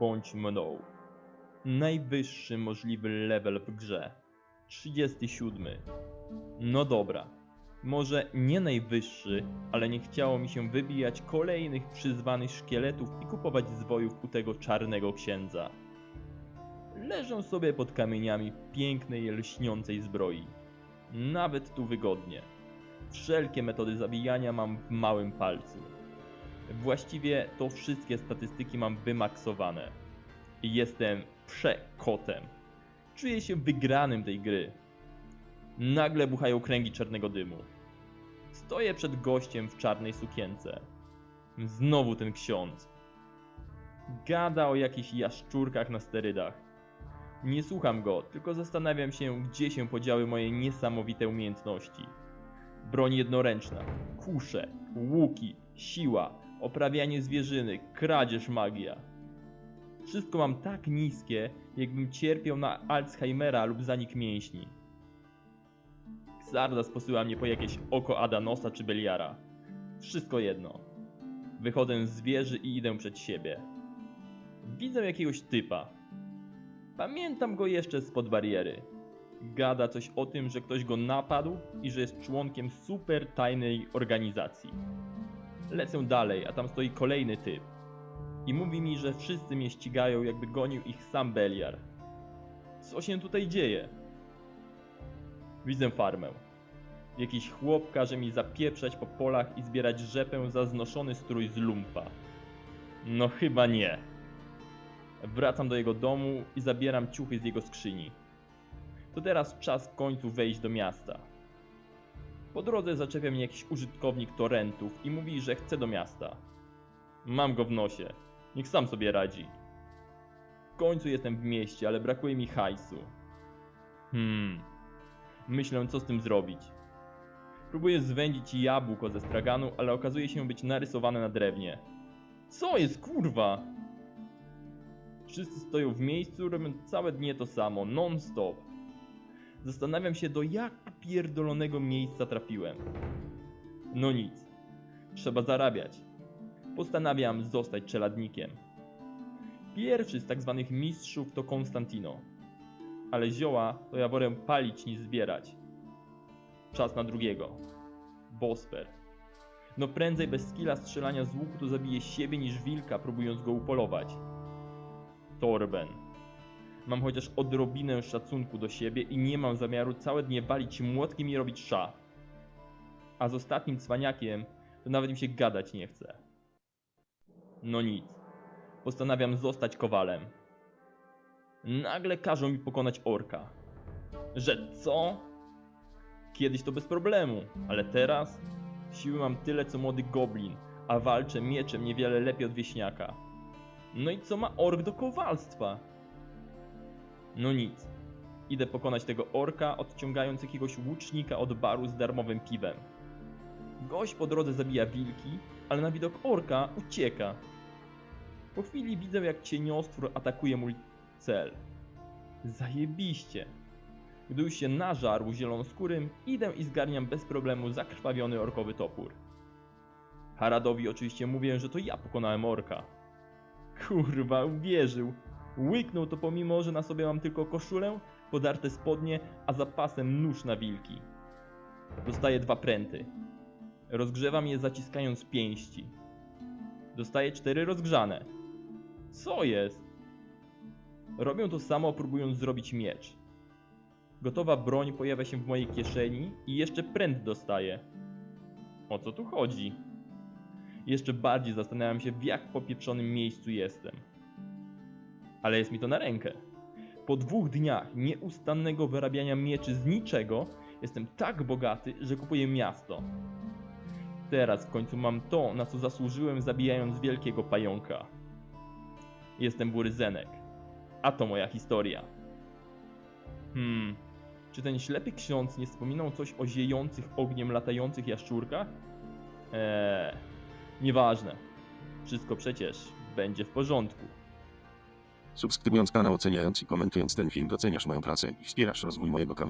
bądź mną. Najwyższy możliwy level w grze. 37. No dobra. Może nie najwyższy, ale nie chciało mi się wybijać kolejnych przyzwanych szkieletów i kupować zwojów u tego czarnego księdza. Leżą sobie pod kamieniami pięknej, lśniącej zbroi. Nawet tu wygodnie. Wszelkie metody zabijania mam w małym palcu. Właściwie to wszystkie statystyki mam wymaksowane. Jestem przekotem. Czuję się wygranym tej gry. Nagle buchają kręgi czarnego dymu. Stoję przed gościem w czarnej sukience. Znowu ten ksiądz. Gada o jakichś jaszczurkach na sterydach. Nie słucham go, tylko zastanawiam się, gdzie się podziały moje niesamowite umiejętności. Broń jednoręczna, kusze, łuki, siła, oprawianie zwierzyny, kradzież magia. Wszystko mam tak niskie, jakbym cierpiał na Alzheimera lub zanik mięśni. Xardas posyła mnie po jakieś oko Adanosa czy Beliara. Wszystko jedno. Wychodzę z wieży i idę przed siebie. Widzę jakiegoś typa. Pamiętam go jeszcze spod bariery. Gada coś o tym, że ktoś go napadł i że jest członkiem super tajnej organizacji. Lecę dalej, a tam stoi kolejny typ. I mówi mi, że wszyscy mnie ścigają, jakby gonił ich sam Beliar. Co się tutaj dzieje? Widzę farmę. Jakiś chłop każe mi zapieprzać po polach i zbierać rzepę za znoszony strój z lumpa. No chyba nie. Wracam do jego domu i zabieram ciuchy z jego skrzyni. To teraz czas w końcu wejść do miasta. Po drodze zaczepia mnie jakiś użytkownik torrentów i mówi, że chce do miasta. Mam go w nosie. Niech sam sobie radzi. W końcu jestem w mieście, ale brakuje mi hajsu. Hmm. Myślę, co z tym zrobić. Próbuję zwędzić jabłko ze straganu, ale okazuje się być narysowane na drewnie. Co jest, kurwa? Wszyscy stoją w miejscu, robią całe dnie to samo, non-stop. Zastanawiam się, do jak pierdolonego miejsca trafiłem. No nic. Trzeba zarabiać. Postanawiam zostać czeladnikiem. Pierwszy z tak zwanych mistrzów to Konstantino. Ale zioła to ja wolę palić niż zbierać. Czas na drugiego. Bosper. No prędzej bez skilla strzelania z łuku to zabije siebie niż wilka próbując go upolować. Torben. Mam chociaż odrobinę szacunku do siebie i nie mam zamiaru całe dnie walić młotkiem i robić sza. A z ostatnim cwaniakiem to nawet mi się gadać nie chce. No nic. Postanawiam zostać kowalem. Nagle każą mi pokonać orka. Że co? Kiedyś to bez problemu, ale teraz siły mam tyle co młody goblin, a walczę mieczem niewiele lepiej od wieśniaka. No i co ma ork do kowalstwa? No nic. Idę pokonać tego orka, odciągając jakiegoś łucznika od baru z darmowym piwem. Gość po drodze zabija wilki, ale na widok orka ucieka. Po chwili widzę, jak cieniostwór atakuje mój cel. Zajebiście. Gdy już się nażarł zielonoskórym, idę i zgarniam bez problemu zakrwawiony orkowy topór. Haradowi oczywiście mówię, że to ja pokonałem orka. Kurwa, uwierzył. Łyknął to pomimo, że na sobie mam tylko koszulę, podarte spodnie, a za pasem nóż na wilki. Dostaję dwa pręty. Rozgrzewam je zaciskając pięści. Dostaję cztery rozgrzane. Co jest? Robię to samo, próbując zrobić miecz. Gotowa broń pojawia się w mojej kieszeni i jeszcze pręt dostaję. O co tu chodzi? Jeszcze bardziej zastanawiam się, w jak popieprzonym miejscu jestem. Ale jest mi to na rękę. Po dwóch dniach nieustannego wyrabiania mieczy z niczego, jestem tak bogaty, że kupuję miasto. Teraz w końcu mam to, na co zasłużyłem zabijając wielkiego pająka. Jestem Buryzenek. A to moja historia. Hmm, czy ten ślepy ksiądz nie wspominał coś o ziejących ogniem latających jaszczurkach? Eee, nieważne. Wszystko przecież będzie w porządku. Subskrybując kanał, oceniając i komentując ten film doceniasz moją pracę i wspierasz rozwój mojego kanału.